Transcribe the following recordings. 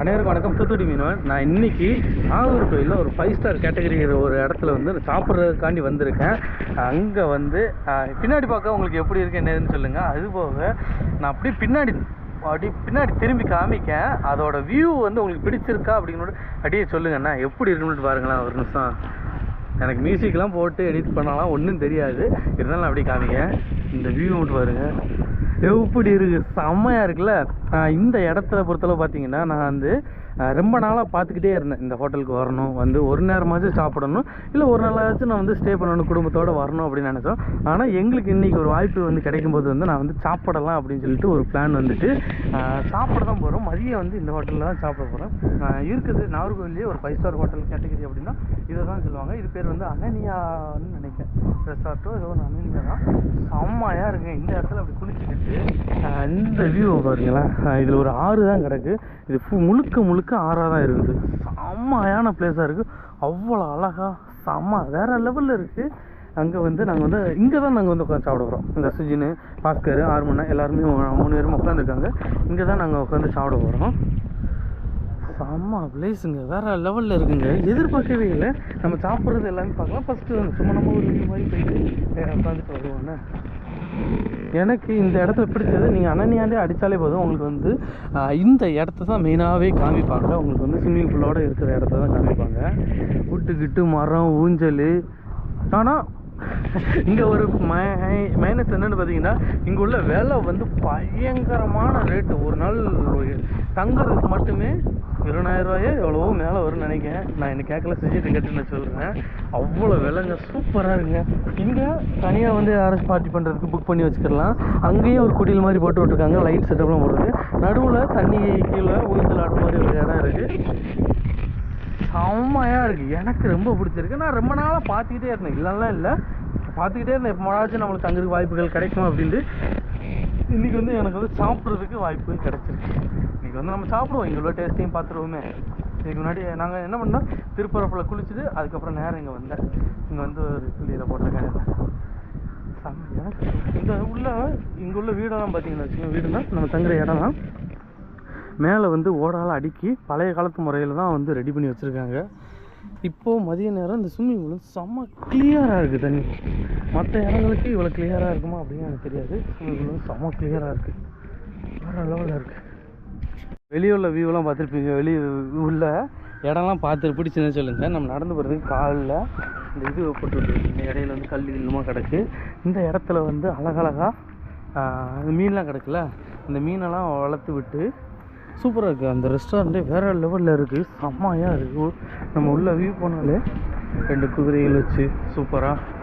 அனைவருக்கும் வணக்கம். தூத்துக்குடி மீனவன் நான் இன்னைக்கு நாகூர் கோயிலில் ஒரு ஃபைவ் ஸ்டார் கேட்டகரி ஒரு இடத்துல வந்து சாப்பிட்றதுக்காண்டி வந்திருக்கேன். அங்கே வந்து பின்னாடி பார்க்க உங்களுக்கு எப்படி இருக்கு என்னதுன்னு சொல்லுங்கள் அது போக நான் அப்படியே பின்னாடி அப்படி பின்னாடி திரும்பி காமிக்கேன். அதோட வியூ வந்து உங்களுக்கு பிடிச்சிருக்கா அப்படின்னு அப்படியே சொல்லுங்கண்ணா. எப்படி இருக்குன்னு பாருங்களேன் ஒரு நிமிஷம். எனக்கு மியூசிக்லாம் போட்டு எடிட் பண்ணலாம் ஒன்றும் தெரியாது. இருந்தாலும் நான் அப்படியே காமிங்க இந்த வியூ மட்டும் பாருங்கள் எப்படி இருக்குது செம்மையாக இருக்குல்ல? இந்த இடத்துல பொறுத்தளவு பார்த்தீங்கன்னா நான் வந்து ரொம்ப நாளாக பார்த்துக்கிட்டே இருந்தேன். இந்த ஹோட்டலுக்கு வரணும் வந்து ஒரு நேரமாச்சும் சாப்பிடணும் இல்லை ஒரு நாளாச்சும் நான் வந்து ஸ்டே பண்ணணும் குடும்பத்தோடு வரணும் அப்படின்னு நினச்சோம். ஆனால் எங்களுக்கு இன்றைக்கி ஒரு வாய்ப்பு வந்து கிடைக்கும்போது வந்து நான் வந்து சாப்பிடலாம் அப்படின்னு சொல்லிட்டு ஒரு பிளான் வந்துட்டு சாப்பிட தான் போகிறோம் மதியம் வந்து இந்த ஹோட்டலில் தான் சாப்பிட போகிறோம் இருக்குது. நாகர்கோவிலே ஒரு ஃபைவ் ஸ்டார் ஹோட்டல் கேட்டகரி அப்படின்னா இதை தான் சொல்லுவாங்க. இது பேர் வந்து அனனியான்னு நினைக்கிறேன். ரெசார்ட்டோ ஏதோ ஒரு அனனியா தான். செம்மையாக இருக்குங்க. இந்த இடத்துல அப்படி குளிச்சுக்கிட்டு இந்த வியூ பாருங்களேன். இதில் ஒரு ஆறு தான் கிடக்கு. இது ஃபு முழுக்க முழுக்க ஆறாக தான் இருக்குது செம்மையான பிளேஸாக இருக்குது அவ்வளோ அழகா செம்ம வேறு லெவலில் இருக்குது அங்கே வந்து நாங்கள் வந்து இங்கே தான் நாங்கள் வந்து உட்காந்து சாப்பிட போகிறோம் இந்த சுஜினு பாஸ்கர் ஆர்மண்ணா எல்லாருமே மூணு பேரும் உட்காந்துருக்காங்க இங்கே தான் நாங்கள் உட்காந்து சாப்பிட போகிறோம் செம்ம பிளேஸுங்க வேறு லெவலில் இருக்குங்க. எதிர்பார்க்கவே இல்லை. நம்ம சாப்பிட்றது எல்லாமே பார்க்கலாம். ஃபஸ்ட்டு சும்மா நம்ம ஒரு மாதிரி போயிட்டு உட்காந்துட்டு வருவோண்ணே எனக்கு இந்த இடத்துல பிடிச்சது நீங்கள் அனன்யாண்டே அடித்தாலே போதும். உங்களுக்கு வந்து இந்த இடத்த தான் மெயினாகவே காமிப்பாங்க. உங்களுக்கு வந்து ஸ்விம்மிங் பூலோட இருக்கிற இடத்த தான் காமிப்பாங்க. விட்டு கிட்டு மரம் ஊஞ்சல். ஆனால் இங்கே ஒரு மை மைனஸ் என்னன்னு பார்த்தீங்கன்னா இங்கே உள்ள விலை வந்து பயங்கரமான ரேட்டு ஒரு நாள் தங்குறதுக்கு மட்டுமே இருபதாயிரம் ரூபாயே எவ்வளவோ மேலே வரும்னு நினைக்கிறேன். நான் என்ன கேட்கல செஞ்சுட்டு கேட்டு நான் சொல்கிறேன் அவ்வளோ விலைங்க சூப்பராக இருக்குங்க. இங்கே தனியாக வந்து யாராச்சும் பார்ட்டி பண்ணுறதுக்கு புக் பண்ணி வச்சுக்கலாம். அங்கேயும் ஒரு குடியில் மாதிரி போட்டு விட்ருக்காங்க லைட் செட்டப்லாம் போடுறது. நடுவில் தண்ணி கீழே ஊஞ்சல் ஆடுற மாதிரி ஒரு இடம் இருக்குது செம்மையாக இருக்குது எனக்கு ரொம்ப பிடிச்சிருக்கு. நான் ரொம்ப நாளாக பார்த்துக்கிட்டே இருந்தேன். இல்லைலாம் இல்லை. பார்த்துக்கிட்டே இருந்தேன். எப்போனாச்சும் நம்மளுக்கு தங்குறதுக்கு வாய்ப்புகள் கிடைக்கும் அப்படின்ட்டு. இன்றைக்கி வந்து எனக்கு வந்து சாப்பிட்றதுக்கு வாய்ப்பு கிடச்சிருக்கு. இன்றைக்கி வந்து நம்ம சாப்பிடுவோம். இங்கே உள்ள டேஸ்ட்டையும் பார்த்துருவோமே. இதுக்கு முன்னாடி நாங்கள் என்ன பண்ணோம்? திருப்பரப்பில் குளிச்சுட்டு அதுக்கப்புறம் நேரம் இங்கே வந்தேன். இங்கே வந்து ஒரு குளியில் போட்டிருக்கேன். செம்ம இந்த உள்ள இங்கே உள்ள வீடெல்லாம் பார்த்தீங்கன்னா வச்சுக்கோங்க. வீடுனா நம்ம தங்குற இடம்லாம் மேலே வந்து ஓடால் அடுக்கி பழைய காலத்து முறையில் தான் வந்து ரெடி பண்ணி வச்சுருக்காங்க. இப்போது மதிய நேரம் இந்த ஸ்விம்மிங் பூல் செம்ம கிளியராக இருக்குது தண்ணி. மற்ற இடங்களுக்கு இவ்வளோ கிளியராக இருக்குமா அப்படின்னு எனக்கு தெரியாது. ஸ்விம்மிங் பூல் செம்ம கிளியராக இருக்குது வேறு லெவலில் இருக்குது வெளியே உள்ள வியூலாம் பார்த்துருப்பீங்க. வெளியே உள்ள இடம்லாம் பார்த்து பிடிச்சுன்னு சொல்லுங்கள் நம்ம நடந்து போகிறதுக்கு காலில் இந்த இது போட்டுருக்கு இந்த இடையில வந்து கல் இன்னுமா கிடக்கு. இந்த இடத்துல வந்து அழகழகா மீன்லாம் கிடக்குல இந்த மீனெல்லாம் வளர்த்து விட்டு சூப்பராக இருக்குது அந்த ரெஸ்டாரண்ட்டே வேறு லெவலில் இருக்குது செம்மையாக இருக்குது நம்ம உள்ளே வியூ போனாலே ரெண்டு குதிரைகள் வச்சு சூப்பராக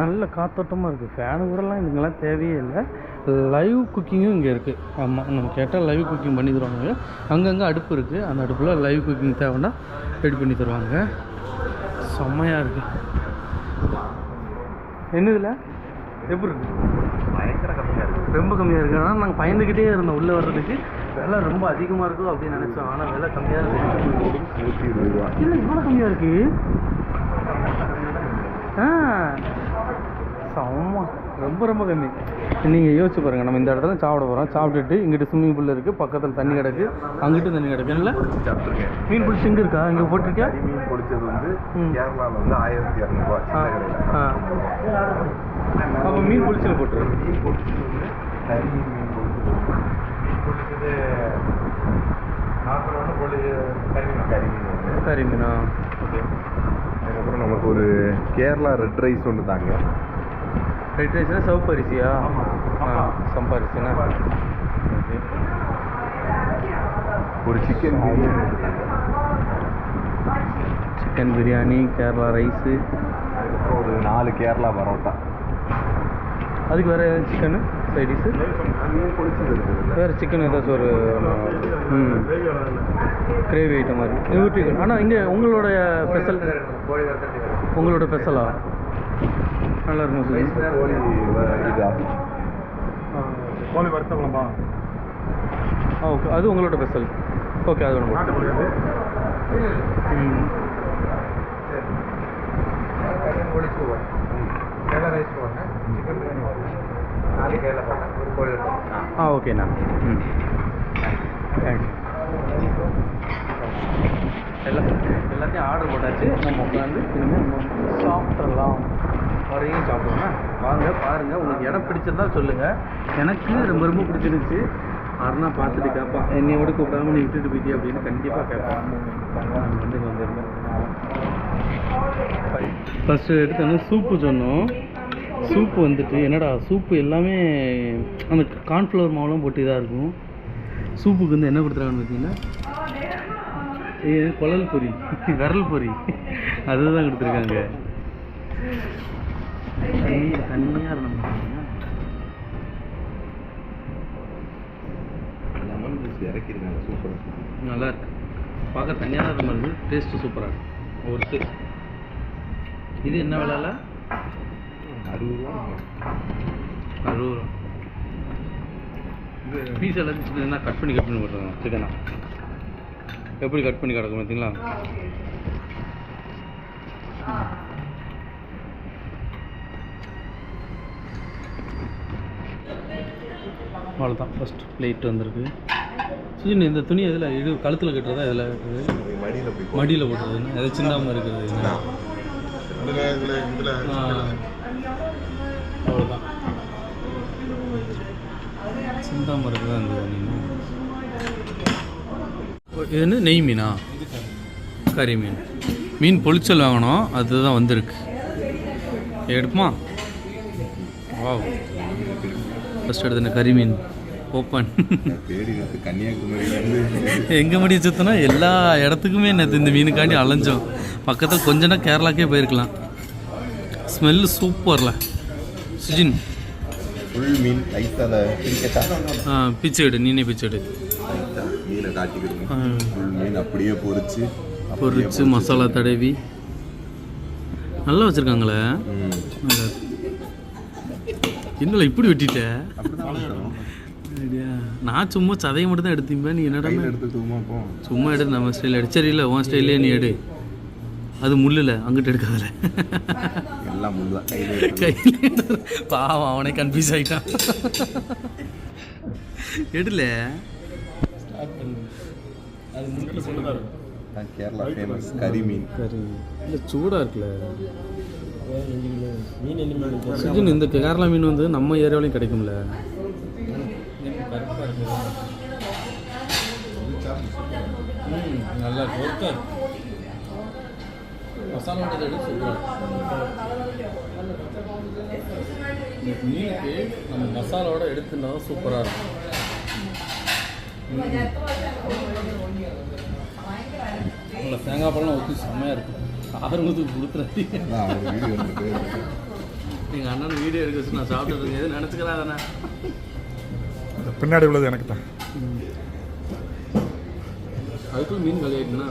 நல்ல காத்தோட்டமாக இருக்குது ஃபேனு கூடலாம் இதுங்கெல்லாம் தேவையே இல்லை. லைவ் குக்கிங்கும் இங்கே இருக்குது ஆமாம் நம்ம கேட்டால் லைவ் குக்கிங் பண்ணி தருவாங்க. அங்கங்கே அடுப்பு இருக்குது அந்த அடுப்பில் லைவ் குக்கிங் தேவைன்னா ரெடி பண்ணி தருவாங்க. செம்மையாக இருக்குது என்னதுல? எப்படி இருக்கு? பயங்கர கம்மியாக இருக்குது ரொம்ப கம்மியாக இருக்குது ஆனால் நாங்கள் பயந்துக்கிட்டே இருந்தோம் உள்ளே வர்றதுக்கு. விலை ரொம்ப அதிகமாக இருக்கும் அப்படின்னு நினச்சோம். ஆனால் விலை கம்மியாக இருக்குது இல்லை இவ்வளோ கம்மியாக இருக்கு. ஆ செம்ம. ரொம்ப ரொம்ப கம்மி. நீங்கள் யோசிச்சு பாருங்கள் நம்ம இந்த இடத்துல சாப்பிட போகிறோம் சாப்பிட்டுட்டு இங்கிட்டு ஸ்விம்மிங் பூல் இருக்குது பக்கத்தில் தண்ணி கிடக்கு. அங்கிட்டும் தண்ணி கிடக்கு. இல்லை சாப்பிட்ருக்கேன் மீன் பிடிச்சி இங்கே இருக்கா? இங்கே போட்டிருக்கியா? கறி மீன் பிடிச்சது வந்து. கேரளாவில் வந்து ஆயிரத்தி இரநூறுவா அப்போ மீன் பிடிச்சில போட்டுரு மீன் பிடிச்சது வந்து மீன் பிடிச்சது நாற்பது ஒன்று பொழு மீனா. ஓகே. அதுக்கப்புறம் நமக்கு ஒரு கேரளா ரெட் ரைஸ் ஒன்று தாங்க. ரெட் ரைஸ்னா சிவப்பு அரிசியா? சம்பா அரிசினா? ஒரு chicken biryani chicken biryani Kerala rice ஒரு நாலு கேரளா பரோட்டா. அதுக்கு வேறு சிக்கனு சைடிஸு வேறு சிக்கன் ஏதாச்சும் ஒரு ம். கிரேவி ஐட்டம் மாதிரி. ஆனால் இங்கே உங்களோட ஸ்பெஷல் உங்களோட ஸ்பெஷலா நல்லா இருக்கும் சார் கோழி இதா கோழி வறுத்த குழம்பா ஆ ஓகே. அது உங்களோட ஸ்பெஷல் ஓகே அது ஒன்று நாட்டுக்கோழி அது? ம். கோழிக்கு ஒன்று கேரளா ரைஸ் ஒன்று சிக்கன் பிரியாணி ஒன்று நாலு கேரளா போட்டேன் ஒரு கோழி வறுத்தட்டி ஆ ஓகேண்ணா. ம். தேங்க்ஸ் எல்லாம் எல்லாத்தையும் ஆர்டர் போட்டாச்சு. நம்ம உட்காந்து இனிமேல் சாப்பிட்றலாம் வரையும் சாப்பிடுவோம் வாங்க பாருங்கள் உங்களுக்கு இடம் பிடிச்சிருந்தா சொல்லுங்கள் எனக்கு ரொம்ப ரொம்ப பிடிச்சிருந்துச்சு. அருணா பார்த்துட்டு கேட்பான் என்னை விட கூப்பிடாம நீ விட்டுட்டு போயிட்டியா அப்படின்னு கண்டிப்பாக கேட்பான் வந்து வந்துருந்தேன் வந்திருக்கேன் ஃபஸ்ட்டு எடுத்தோன்னா சூப்பு சொன்னோம். சூப்பு வந்துட்டு என்னடா சூப்பு எல்லாமே அந்த கார்ன்ஃப்ளவர் மாவுலாம் போட்டு இதாக இருக்கும். சூப்புக்கு வந்து என்ன கொடுத்துருக்காங்கன்னு பார்த்தீங்கன்னா குழல் பொரி. விரல் பொரி. அதுதான் கொடுத்துருக்காங்க. தண்ணியாக இருந்தோம் லெமன் ஜூஸ் இறக்கிருக்காங்க சூப்பராக நல்லா இருக்கு பார்க்க தனியாக இருக்க மாதிரி டேஸ்ட்டு சூப்பராக இருக்கு. ஒரு இது என்ன விலைல அறுபது ரூபா. அறுபது ரூபா பீஸ் எல்லாத்தையும் கட் பண்ணி கட் பண்ணி போட்டுருங்க சிக்கனா? எப்படி கட் பண்ணி கிடக்கும் பார்த்தீங்களா? அவ்வளோதான் ஃபஸ்ட் பிளேட் வந்திருக்கு. சுஜின் இந்த துணி எதில்? இது கழுத்தில் கட்டுறதா இதில் மடியில் மடியில் போட்டுறதுன்னு எதாவது சின்னாமல் இருக்கிறது அவ்வளோதான் சிந்தாமல் இருக்கிறதா இந்த மீன் இது என்ன? நெய் மீனா? கறி மீன். மீன் பொளிச்சல் வாங்கணும். அதுதான் வந்திருக்கு. எடுப்புமா? வாவ். ஃபஸ்ட் எடுத்து கறி மீன் ஓப்பன். எங்கே முடி சுற்றினா எல்லா இடத்துக்குமே நேற்று இந்த மீனுக்காண்டி அலைஞ்சோம். பக்கத்தில் கொஞ்ச நேரம் கேரளாக்கே போயிருக்கலாம். ஸ்மெல்லு சூப்பர்ல சுஜின். ஃபுல் மீன் லைட்டாக ஆ பிச்சை எடு நீனே பிச்சை எடு. மீனை காட்டிக்கிடுங்க ஃபுல் மீன் அப்படியே பொரிச்சு பொரிச்சு மசாலா தடவி. நல்லா வச்சுருக்காங்களே. என்னல இப்படி வெட்டிட்ட? நான் சும்மா சதையை மட்டும் தான் எடுத்தீங்க நீ என்னடா கையில் எடுத்து தூமா போ. சும்மா எடு நம்ம ஸ்டைல் எடு. சரி இல்லை உன் ஸ்டைல்லே நீ எடு. அது முள்ளில் அங்கிட்டு எடுக்காதல எல்லாம் முள்ளு தான். கையில் பாவம் அவனே கன்ஃபியூஸ் ஆகிட்டான் எடுல. அது முன்னில் தான் கேரளா ஃபேமஸ் கறி மீன். சரி இல்லை சூடாக இருக்குல்ல. மீன் இந்த கேரளா மீன் வந்து நம்ம ஏரியாவிலையும் கிடைக்கும்ல? நல்லா இருக்கு மசாலா மீனுக்கு நம்ம மசாலாவோட எடுத்துனா சூப்பராக இருக்கும். தேங்காய் பழம் ஊற்றி செம்மையாக இருக்கும். ஆறுமுகத்துக்கு கொடுத்துறாரு எங்கள் அண்ணன் வீடியோ எடுக்க வச்சு நான் சாப்பிட்டது எதுவும் நினச்சிக்கிறா தானே பின்னாடி உள்ளது எனக்கு தான் அதுக்குள்ள மீன் காலியாயிட்டுனா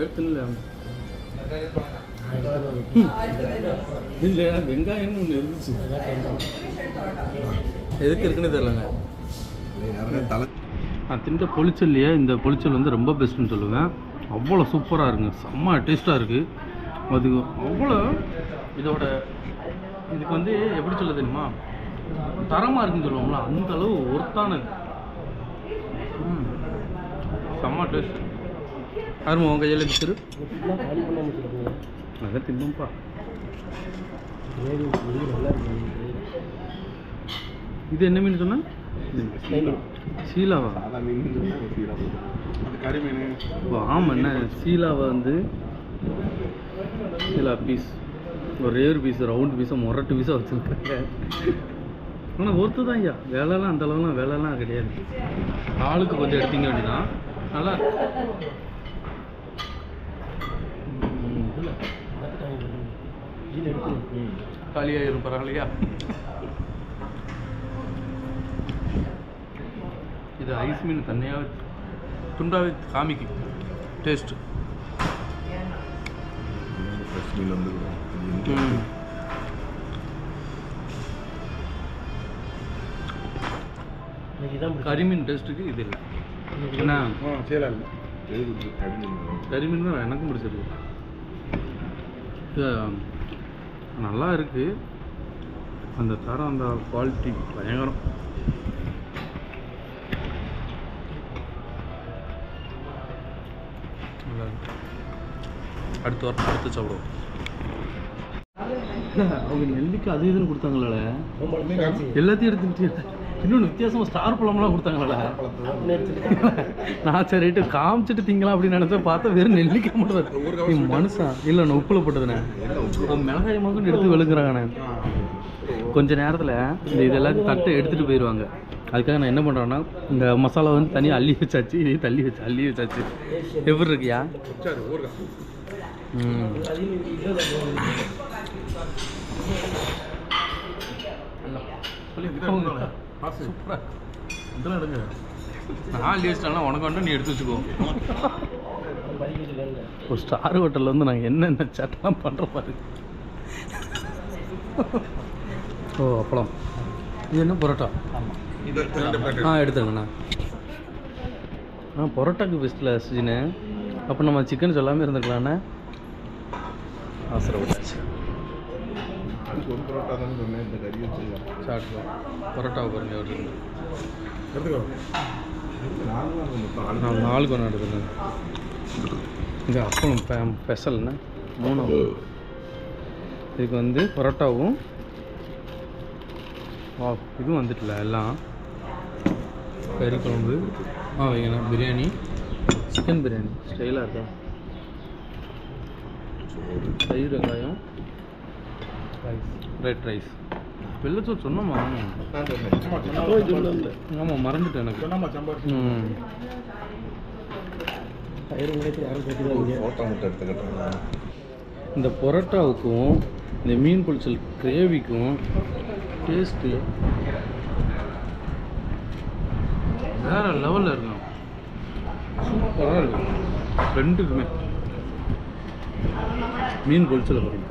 எடுத்துல இல்லை வெங்காயம்னு ஒன்று இருந்துச்சு. எதுக்கு இருக்குன்னு தெரியலங்க. நான் தின்ற பொளிச்சல்லையே இந்த பொளிச்சல் வந்து ரொம்ப பெஸ்ட்டுன்னு சொல்லுவேன். அவ்வளோ சூப்பராக இருக்குங்க. செம்ம டேஸ்ட்டாக இருக்குது அது அவ்வளோ இதோட இதுக்கு வந்து எப்படி சொல்ல தெரியுமா? தரமாக இருக்குன்னு சொல்லுவாங்களா அந்த அளவு ஒர்த்தானது ம். செம்ம டேஸ்ட். அருமா உங்கள் கையில் பிடிச்சிரு அதை தின்னும்ப்பா. இது என்ன மீன் சொன்னா? சீலாவா? சொன்னா அது கறிமீன் ஓ ஆமாம் என்ன? சீலாவை வந்து சீலா பீஸ் ஒரு ரேர் பீஸ் ரவுண்ட் பீஸாக முரட்டு பீஸாக வச்சுருக்காங்க. ஆனால் ஒருத்து தான் ஐயா. வேலைலாம் அந்த அளவுலாம் வேலைலாம் கிடையாது. ஆளுக்கு கொஞ்சம் எடுத்தீங்க அப்படின்னா நல்லா இருக்கு. காலியாயிரும் பரவாயில்லையா? இது ஐஸ் மீன் தனியாக டேஸ்ட்டு ஃப்ரெஷ் மீன் வந்து கரிமீன் டேஸ்ட்டுக்கு இது இல்லை. ஏன்னா கரிமீன் தான் எனக்கும் பிடிச்சிருக்கு. இது நல்லா இருக்கு. அந்த தரம் அந்த குவாலிட்டி பயங்கரம். அடுத்து வர அடுத்து சாப்பிடுவோம். அவங்க நெல்லிக்காய் அது இதுன்னு கொடுத்தாங்களே எல்லாத்தையும் எடுத்துக்கிட்டு இன்னொன்று வித்தியாசமாக ஸ்டார் பழம்லாம் கொடுத்தாங்களே நான் சரிட்டு காமிச்சிட்டு திங்கலாம் அப்படின்னு நினச்சா பார்த்தா வெறும் நெல்லிக்காய் மட்டும் தான். நீ இல்லை நான் உப்புல போட்டதுண்ணே மிளகாய் மகன் எடுத்து விழுங்குறாங்கண்ணே கொஞ்ச நேரத்தில் இந்த இதெல்லாம் தட்டை எடுத்துகிட்டு போயிடுவாங்க அதுக்காக நான் என்ன பண்ணுறேன்னா இந்த மசாலா வந்து தனியாக அள்ளி வச்சாச்சு இதையும் தள்ளி வச்சு அள்ளி வச்சாச்சு. எப்படி இருக்கியா? சரி ஊருக்கா இதெல்லாம் எடுங்க நான் அள்ளி உனக்கு வந்து நீ எடுத்து வச்சுக்கோ ஒரு ஸ்டார் ஹோட்டலில் வந்து நாங்கள் என்னென்ன சட்டெல்லாம் பண்ணுற பாரு. ஓ அப்பளம். இது என்ன பரோட்டா? ஆ எடுத்துருங்கண்ணா ஆ பரோட்டாக்கு பெஸ்ட்டில் சுஜினு. அப்போ நம்ம சிக்கன் சொல்லாமல் இருந்துக்கலாண்ணே அவசரப்பட்டாச்சு ஒரு பரோட்டா தானே சொன்னேன் இந்த கறி வச்சு சாப்பிட்டுக்கலாம் பரோட்டாவை பாருங்க இருந்து. எடுத்துக்கோ. நாலு நாளுக்கு ஒன்று எடுத்துருந்தேன் இங்கே அப்பளம் பெ ஸ்பெஷல்ண்ணே மூணு. இதுக்கு வந்து பரோட்டாவும் வா இதுவும் வந்துட்டுல எல்லாம். கறி குழம்பு. ஆ வைங்கண்ணா பிரியாணி. சிக்கன் பிரியாணி. ஸ்டைலாக இருக்கா? தயிர் வெங்காயம். ரைஸ் ரெட் ரைஸ் வெள்ளச்சோறு சொன்னோமா? ஆமாம் மறந்துட்டேன் எனக்கு. இந்த பரோட்டாவுக்கும் இந்த மீன் பொரிச்சல் கிரேவிக்கும் டேஸ்ட்டு வேற லெவலில் இருக்கும். சூப்பராக இருக்கும். ரெண்டுக்குமே. மீன் பொரிச்சல் பாருங்க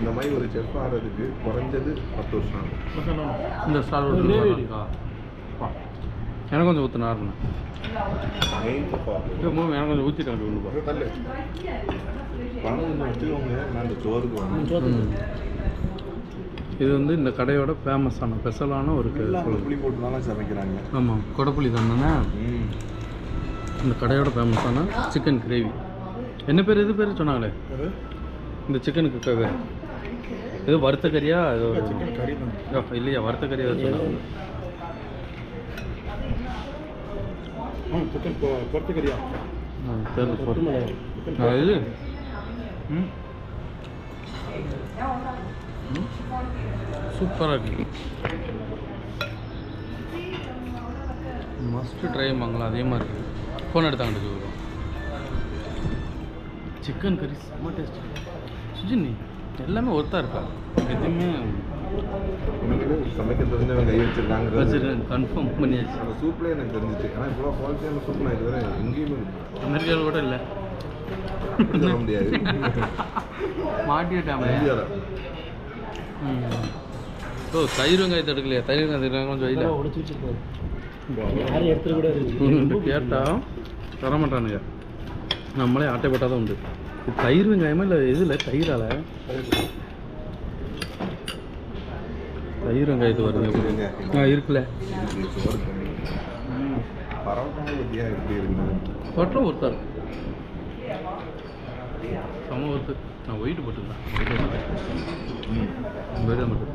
இந்த மாதிரி ஒரு செஃப் ஆகிறதுக்கு குறைஞ்சது பத்து வருஷம் ஆகும். இந்த ஸ்டார் இருக்கா? எனக்கு கொஞ்சம் ஊற்றினா எனக்கு கொஞ்சம் தள்ளு. பணம் வச்சுக்கோங்க. நான் இந்த சோறுக்கு. இது வந்து இந்த கடையோட ஃபேமஸான ஸ்பெஷலான ஒரு குழம்பு புளி போட்டு தானே சமைக்கிறாங்க. ஆமாம் கொடப்புளி தானே? இந்த கடையோட ஃபேமஸான சிக்கன் கிரேவி என்ன பேர் இது பேர் சொன்னாங்களே? இந்த சிக்கனுக்கு பேர் ஏதோ வறுத்த கறியா ஏதோ இல்லையா வறுத்த கறியா இது? சூப்பராக இருக்கு. மஸ்ட்டு ட்ரை வாங்கலாம் அதே மாதிரி ஃபோன் எடுத்தாங்க வரும் சிக்கன் கறி செம்ம டேஸ்ட் சுஜினி எல்லாமே ஒருத்தா இருக்கா? எதுவுமே சமைக்க தெரிஞ்சவங்க கை வச்சிருக்காங்கிறது கன்ஃபார்ம் பண்ணியாச்சு. அந்த சூப்லேயே எனக்கு தெரிஞ்சிச்சு. ஆனால் இவ்வளோ குவாலிட்டியான சூப் நான் இதுவரை எங்கேயுமே அமெரிக்காவில் கூட இல்லை. சொல்ல முடியாது. மாட்டிட்டாமே இந்தியாவில் ம். ஓ தயிர் வெங்காயத்தை எடுக்கலையா? தயிர் வெங்காயத்தை எடுக்கலையா கொஞ்சம் வைல யாரும் எடுத்துட்டு கூட உன்கிட்ட கேட்டா தர மாட்டானுங்க நம்மளே ஆட்டைப்பட்டால் தான் உண்டு. தயிர் வெங்காயமா இல்லை இதில் தயிரால? தயிர் வெங்காயத்து வருது. எப்படி? ஆ இருக்குல்ல. பரோட்டா பற்றியா எப்படி இருக்குது பட்டா ஒருத்தா இருக்கு செம ஒருத்து நான் வெயிட் போட்டுருந்தேன் மட்டும்.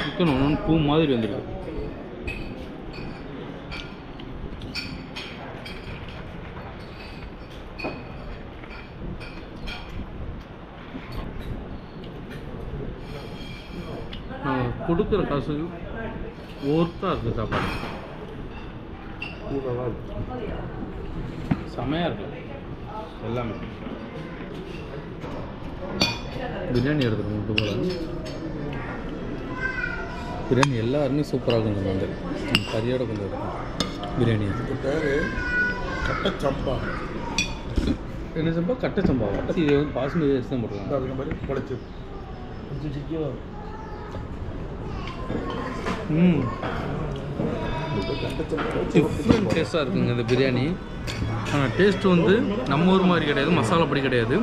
சிக்கன் ஒன்று பூ மாதிரி வந்துருக்கு நான் கொடுக்குற காசு ஒர்த்தாக இருக்குது சாப்பாடு. செமையாக இருக்கு. எல்லாமே. பிரியாணி எடுத்துருவோம் இது போல். பிரியாணி எல்லாருமே சூப்பராக இருக்கும் வந்து கறியோட கொஞ்சம் இருக்கும் பிரியாணி. இது பேர் கட்டச்சம்பா. என்ன சம்பா? கட்டை சம்பாவா இது வந்து பாசுமதி அரிசி தான் போட்டுருக்காங்க. அதுக்கு மாதிரி குழைச்சி. ம். டிஃப்ரெண்ட் டேஸ்ட்டாக இருக்குங்க இந்த பிரியாணி. ஆனால் டேஸ்ட் வந்து நம்ம ஊர் மாதிரி கிடையாது மசாலா பொடி கிடையாது.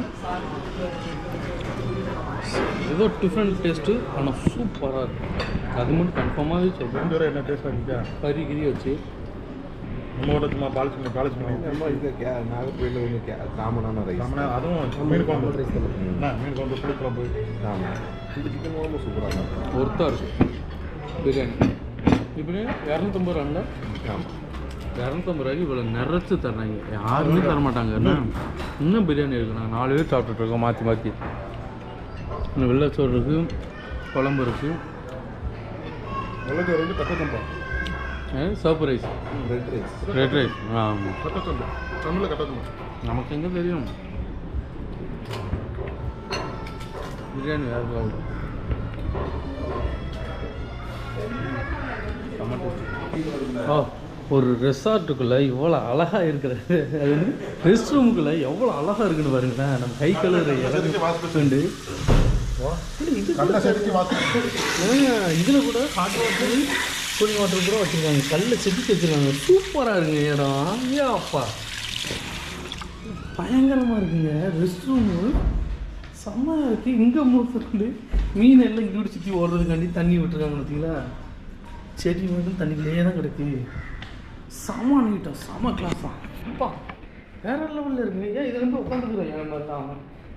ஏதோ டிஃப்ரெண்ட் டேஸ்ட்டு ஆனால் சூப்பராக இருக்கும் அது மட்டும் கன்ஃபார்மாகவே பேரும் என்ன டேஸ்ட் ஆகிக்கா கறி கிரி வச்சு நம்மளோட சும்மா பாலிஷ் பண்ணி பாலிஷ் பண்ணி நம்ம ஒன்று கே காமனான ரைஸ் அதுவும் மீன் குழம்பு. என்ன மீன் குழம்பு புளி குழம்பு. ஆமாம் இந்த சிக்கன் குழம்பு சூப்பராக இருக்கும். ஒருத்தா இருக்கு. பிரியாணி. இப்படி இரநூத்தம்பது ரூபாங்க ஆமாம் இரநூத்தம்பது ரூபாய்க்கு இவ்வளோ நிறைச்சு தர்றாங்க. யாருமே தர மாட்டாங்க என்ன? இன்னும் பிரியாணி இருக்கு? நாங்கள் நாலு பேர் சாப்பிட்டுட்டு இருக்கோம் மாற்றி மாற்றி இன்னும் வெள்ளச்சோறு இருக்கு குழம்பு இருக்கு. வெள்ளச்சோறு வந்து கட்ட சம்பா soap rice. Red rice red rice ஆமாம் கட்ட சம்பா தமிழில் கட்ட சம்பா நமக்கு எங்கே தெரியும்? பிரியாணி வேறு ஓ ஒரு ரெசார்ட்டுக்குள்ளே இவ்வளோ அழகாக இருக்கிறது. அது வந்து ரெஸ்ட் ரூமுக்குள்ளே எவ்வளோ அழகாக இருக்குன்னு பாருங்களேன். நம்ம கை கழுவுற இறந்து இதில் கூட ஹாட் வாட்டர் கூலிங் வாட்டர் கூட வச்சுருக்காங்க. கல்லை செதுக்கி வச்சுருக்காங்க. சூப்பராக இருக்குங்க இடம். ஐயா அப்பா பயங்கரமாக இருக்குங்க. ரெஸ்ட் ரூமு செம்மையாக இருக்குது இங்கே மூத்தது மீன் எல்லாம் இங்கே சுற்றி ஓடுறதுக்காண்டி தண்ணி விட்டுருக்காங்க பார்த்தீங்களா? செடி மட்டும் தண்ணிக்குள்ளேயே தான் கிடக்கு. செம நீட்டம் செம கிளாஸா அப்பா வேற லெவலில் இருக்குங்க. ஏன் இதில் வந்து உட்காந்துக்கிறோம் என் மாதிரி தான்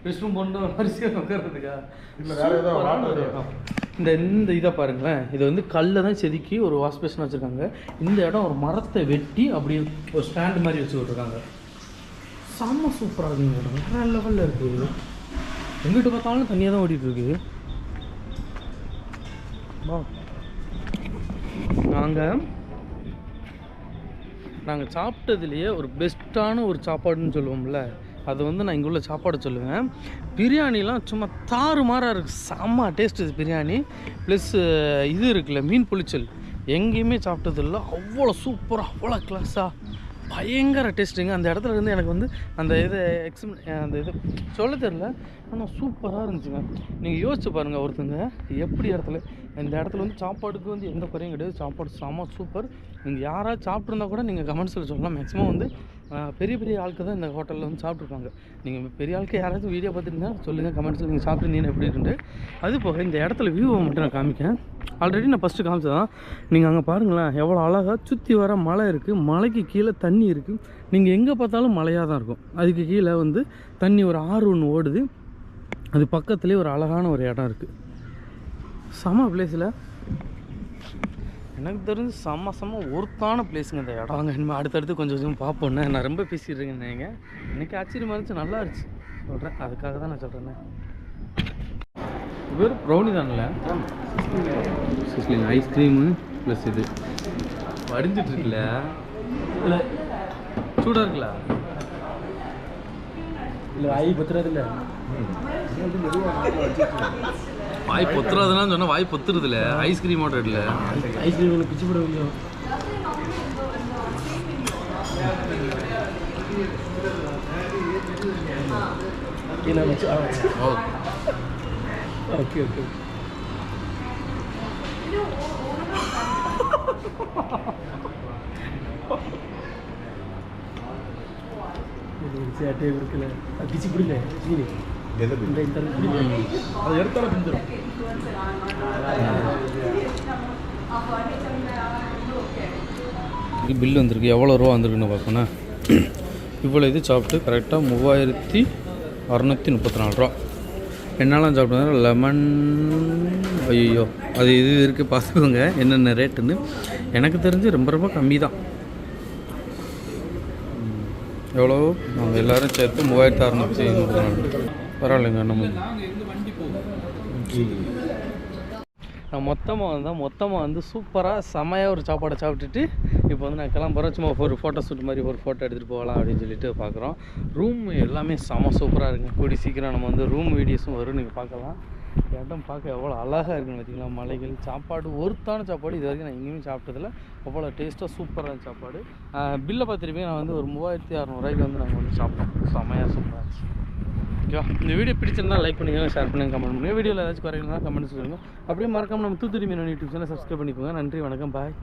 ரெஸ்ட் ரூம் போட்டு வரிசையாக இடம். இந்த இந்த இதை பாருங்களேன். இது வந்து கல்லை தான் செதுக்கி ஒரு வாஷ் பேஷன் வச்சுருக்காங்க. இந்த இடம் ஒரு மரத்தை வெட்டி அப்படியே ஒரு ஸ்டாண்ட் மாதிரி வச்சு விட்ருக்காங்க செம்ம சூப்பராக இருக்குங்க. இடம் வேற லெவலில் இருக்குது எங்கிட்டு பார்த்தாலும் தண்ணியாக தான் ஓடிட்டுருக்கு. வா. நாங்கள் நாங்கள் சாப்பிட்டதுலேயே ஒரு பெஸ்ட்டான ஒரு சாப்பாடுன்னு சொல்லுவோம்ல. அது வந்து நான் இங்கே உள்ள சாப்பாடு சொல்லுவேன். பிரியாணிலாம் சும்மா தாறு மாறாக இருக்குது செம்ம டேஸ்ட் இது பிரியாணி. ப்ளஸ் இது இருக்குல்ல மீன் புளிச்சல். எங்கேயுமே சாப்பிட்டதில்ல. அவ்வளோ சூப்பராக அவ்வளோ கிளாஸாக பயங்கர டேஸ்ட்டுங்க. அந்த இடத்துல இருந்து எனக்கு வந்து அந்த இது எக்ஸிம் அந்த இது சொல்ல தெரில ஆனால் சூப்பராக இருந்துச்சுங்க. நீங்கள் யோசிச்சு பாருங்கள் ஒருத்தங்க எப்படி இடத்துல இந்த இடத்துல வந்து சாப்பாடுக்கு வந்து எந்த குறையும் கிடையாது. சாப்பாடு செம சூப்பர் நீங்கள் யாராவது சாப்பிட்ருந்தா கூட நீங்கள் கமெண்ட்ஸில் சொல்லலாம். மேக்ஸிமம் வந்து பெரிய பெரிய ஆளுக்கு தான் இந்த ஹோட்டலில் வந்து சாப்பிட்ருப்பாங்க நீங்கள் பெரிய ஆளுக்கு யாராச்சும் வீடியோ பார்த்துருந்தா சொல்லுங்கள் கமெண்ட்ஸில் நீங்கள் சாப்பிட்ருந்தீங்கன்னு எப்படி இருக்குன்ட்டு. அது போக இந்த இடத்துல வியூவை மட்டும் நான் காமிக்கேன் ஆல்ரெடி நான் ஃபஸ்ட்டு காமிச்சதான் நீங்கள் அங்கே பாருங்களேன் எவ்வளோ அழகாக சுற்றி வர மலை இருக்குது மலைக்கு கீழே தண்ணி இருக்குது நீங்கள் எங்கே பார்த்தாலும் மலையாக தான் இருக்கும். அதுக்கு கீழே வந்து தண்ணி ஒரு ஆறு ஒன்று ஓடுது. அது பக்கத்துலேயே ஒரு அழகான ஒரு இடம் இருக்குது செம பிளேஸில் எனக்கு தெரிஞ்சு செம்ம செம்ம ஒருத்தான பிளேஸுங்க இந்த இடம் இனிமேல் அடுத்தடுத்து கொஞ்சம் கொஞ்சம் பார்ப்போண்ணே நான் ரொம்ப இருக்கேன் நீங்கள் எனக்கு ஆச்சரியமாக இருந்துச்சு நல்லா இருந்துச்சு. சொல்கிறேன் அதுக்காக தான் நான் சொல்கிறேண்ணே வெறும் ப்ரௌனி தானே? சிஸ்லிங் ஐஸ்கிரீமு ப்ளஸ் இது. வடிஞ்சிட்டு இருக்குல்ல? இல்லை சூடாக இருக்குல்ல? இல்லை ஐ பத்துறதில்ல வாய் பொத்துறதுனா சொன்னால் வாய் பொத்துறதுல ஐஸ்கிரீமோட இல்லை ஐஸ்கிரீம் ஒன்று பிச்சு போட முடியும் ஓகே ஓகே சேட்டே இருக்குல்ல அது பிச்சு பிடில அது எடுத்தாலும் பிஞ்சிடும் பில் வந்திருக்கு. எவ்வளோ ரூபா வந்திருக்குன்னு பார்க்கணும் இவ்வளோ இது சாப்பிட்டு கரெக்டாக மூவாயிரத்தி அறநூற்றி முப்பத்தி நாலு ரூபா. என்னெல்லாம் சாப்பிட்டா லெமன் ஐயோ அது இது இருக்குது பார்த்துக்கோங்க. என்னென்ன ரேட்டுன்னு எனக்கு தெரிஞ்சு ரொம்ப ரொம்ப கம்மி தான் எவ்வளோ நாங்கள் எல்லோரும் சேர்த்து மூவாயிரத்தி அறநூற்றி முப்பத்தி நாலு பரவாயில்லைங்க நம்ம நான் மொத்தமாக வந்தால் மொத்தமாக வந்து சூப்பராக செமையாக ஒரு சாப்பாடை சாப்பிட்டுட்டு இப்போ வந்து நான் கிளம்புறேன் சும்மா ஒரு ஃபோட்டோ ஷூட் மாதிரி ஒரு ஃபோட்டோ எடுத்துகிட்டு போகலாம் அப்படின்னு சொல்லிட்டு பார்க்குறோம். ரூம் எல்லாமே செம சூப்பராக இருக்குங்க. கூடி சீக்கிரம் நம்ம வந்து ரூம் வீடியோஸும் வரும் நீங்கள் பார்க்கலாம். இடம் பார்க்க எவ்வளோ அழகாக இருக்குன்னு பார்த்தீங்களா? மலைகள் சாப்பாடு ஒருத்தான சாப்பாடு. இது வரைக்கும் நான் எங்கேயுமே சாப்பிட்டதில்ல. அவ்வளோ டேஸ்ட்டாக சூப்பரான சாப்பாடு. பில்லை பார்த்துருப்பீங்க. நான் வந்து ஒரு மூவாயிரத்தி அறநூறுவாய்க்கு வந்து நாங்கள் வந்து சாப்பிட்டோம். செமையாக சூப்பராக இருந்துச்சு. ஓகேவா? இந்த வீடியோ பிடிச்சிருந்தா லைக் பண்ணுங்க ஷேர் பண்ணுங்க கமெண்ட் பண்ணுங்க. வீடியோவில் ஏதாச்சும் குறைகள்னா கமெண்ட் சொல்லுங்கள் அப்படியே மறக்காம நம்ம தூத்துடி மீன் யூடியூப் சேனல் சப்ஸ்கிரைப் பண்ணிக்கோங்க. நன்றி வணக்கம் பாய்